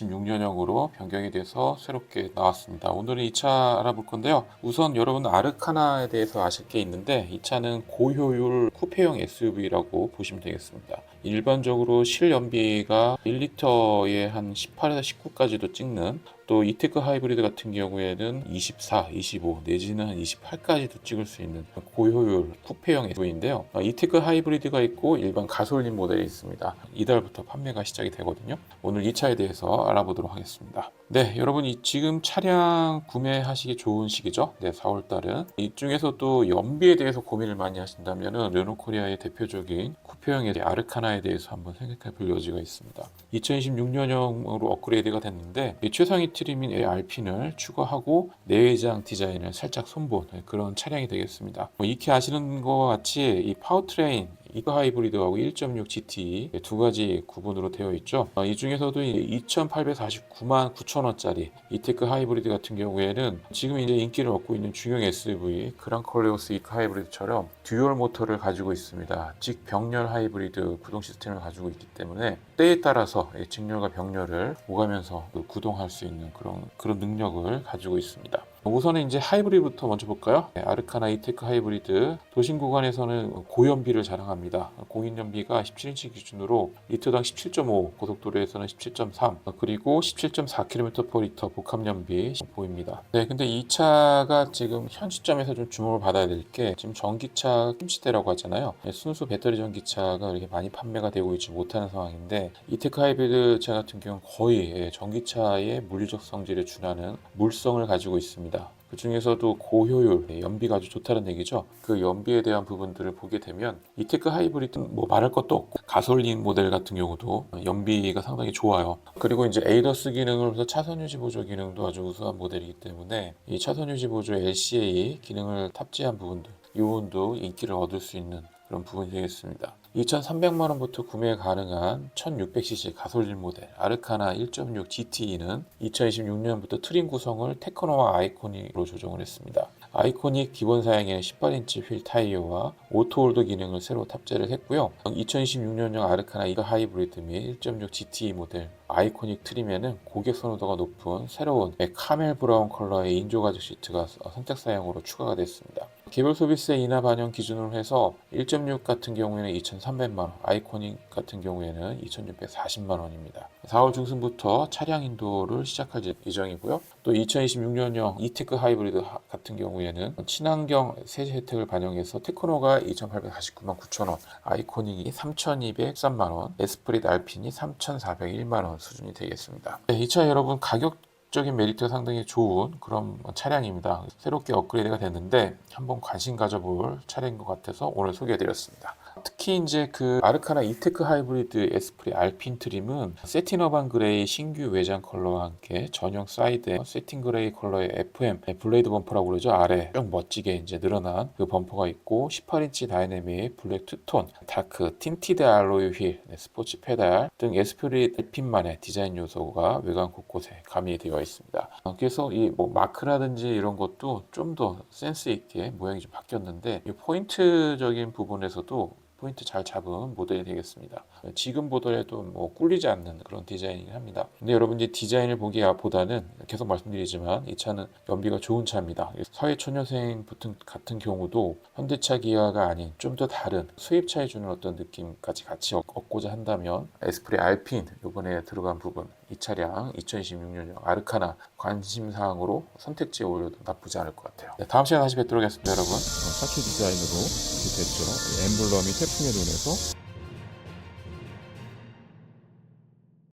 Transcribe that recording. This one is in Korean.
2026년형으로 변경이 돼서 새롭게 나왔습니다. 오늘은 이 차 알아볼 건데요. 우선 여러분 아르카나에 대해서 아실 게 있는데 이 차는 고효율 쿠페형 SUV라고 보시면 되겠습니다. 일반적으로 실연비가 1리터에 한 18에서 19까지도 찍는 또 이테크 하이브리드 같은 경우에는 24, 25 내지는 한 28까지도 찍을 수 있는 고효율 쿠페형 SUV인데요. 이테크 하이브리드가 있고 일반 가솔린 모델이 있습니다. 이달부터 판매가 시작이 되거든요. 오늘 이 차에 대해서 알아보도록 하겠습니다. 네, 여러분 이 지금 차량 구매하시기 좋은 시기죠. 네, 4월 달은 이 중에서도 연비에 대해서 고민을 많이 하신다면은 르노코리아의 대표적인 쿠페형의 아르카나에 대해서 한번 생각해 볼 여지가 있습니다. 2026년형으로 업그레이드가 됐는데 이 최상위 트림인 AR핀을 추가하고 내외장 디자인을 살짝 손본 네, 그런 차량이 되겠습니다. 뭐 익히 아시는 것과 같이 이 파워트레인 이거 하이브리드하고 1.6 GT 두 가지 구분으로 되어 있죠. 어, 이 중에서도 2,849만 9천 원짜리 이테크 하이브리드 같은 경우에는 지금 이제 인기를 얻고 있는 중형 SUV 그랑콜레오스 이크 하이브리드처럼 듀얼 모터를 가지고 있습니다. 즉 병렬 하이브리드 구동 시스템을 가지고 있기 때문에 때에 따라서 이 직렬과 병렬을 오가면서 그 구동할 수 있는 그런 그런 능력을 가지고 있습니다. 우선은 이제 하이브리드부터 먼저 볼까요? 네, 아르카나 이테크 하이브리드 도심 구간에서는 고연비를 자랑합니다. 공인 연비가 17인치 기준으로 리터당 17.5, 고속도로에서는 17.3, 그리고 17.4km/리터 복합 연비 보입니다. 네, 근데 이 차가 지금 현 시점에서 좀 주목을 받아야 될 게 지금 전기차 힘시대라고 하잖아요. 네, 순수 배터리 전기차가 이렇게 많이 판매가 되고 있지 못하는 상황인데 이테크 하이브리드 차 같은 경우는 거의 예, 전기차의 물리적 성질에 준하는 물성을 가지고 있습니다. 그 중에서도 고효율, 예, 연비가 아주 좋다는 얘기죠. 그 연비에 대한 부분들을 보게 되면 이 테크 하이브리드는 뭐 말할 것도 없고 가솔린 모델 같은 경우도 연비가 상당히 좋아요. 그리고 이제 에이더스 기능을 해서 차선 유지 보조 기능도 아주 우수한 모델이기 때문에 이 차선 유지 보조 LCA 기능을 탑재한 부분들 이 부분도 인기를 얻을 수 있는 그런 부분이 되겠습니다. 2,300만 원부터 구매 가능한 1,600cc 가솔린 모델 아르카나 1.6 GTE는 2026년부터 트림 구성을 테크노와 아이코닉으로 조정을 했습니다. 아이코닉 기본 사양의 18인치 휠 타이어와 오토홀드 기능을 새로 탑재를 했고요. 2026년형 아르카나 이거 하이브리드 및 1.6 GTE 모델 아이코닉 트림에는 고객 선호도가 높은 새로운 카멜 브라운 컬러의 인조 가죽 시트가 선택 사양으로 추가가 됐습니다. 개별 소비세 인하 반영 기준으로 해서 1.6 같은 경우에는 2,300만 원, 아이코닉 같은 경우에는 2,640만 원입니다. 4월 중순부터 차량 인도를 시작할 예정이고요. 또 2026년형 이테크 하이브리드 같은 경우에는 친환경 세제 혜택을 반영해서 테크노가 2,849만 9천 원, 아이코닉이 3,203만 원, 에스프릿 알핀이 3,401만 원 수준이 되겠습니다. 네, 이 차 여러분 가격 적인 메리트가 상당히 좋은 그런 차량입니다. 새롭게 업그레이드가 됐는데 한번 관심 가져볼 차량인 것 같아서 오늘 소개해드렸습니다. 특히 이제 그 아르카나 이테크 하이브리드 에스프리 알핀 트림은 세틴 어반 그레이 신규 외장 컬러와 함께 전용 사이드에 세틴 그레이 컬러의 FM 블레이드 범퍼라고 그러죠 아래 쭉 멋지게 이제 늘어난 그 범퍼가 있고 18인치 다이내믹 블랙 투톤 다크 틴티드 알로이 휠 네, 스포츠 페달 등 에스프리 알핀만의 디자인 요소가 외관 곳곳에 가미되어 있습니다. 어, 그래서 이 뭐 마크라든지 이런 것도 좀 더 센스 있게 모양이 좀 바뀌었는데 이 포인트적인 부분에서도 포인트 잘 잡은 모델이 되겠습니다. 지금 보더라도 뭐 꿀리지 않는 그런 디자인이긴 합니다. 근데 여러분 이 디자인을 보기보다는 계속 말씀드리지만 이 차는 연비가 좋은 차입니다. 사회초년생 같은, 같은 경우도 현대차 기아가 아닌 좀 더 다른 수입차에 주는 어떤 느낌까지 같이 얻- 얻고자 한다면 에스프리 알핀 이번에 들어간 부분 이 차량 2026년형 아르카나 관심사항으로 선택지에 올려도 나쁘지 않을 것 같아요. 네, 다음 시간에 다시 뵙도록 하겠습니다, 여러분. 어, 사키 디자인으로 이렇게 됐죠. 엠블럼이 태풍에 눈에서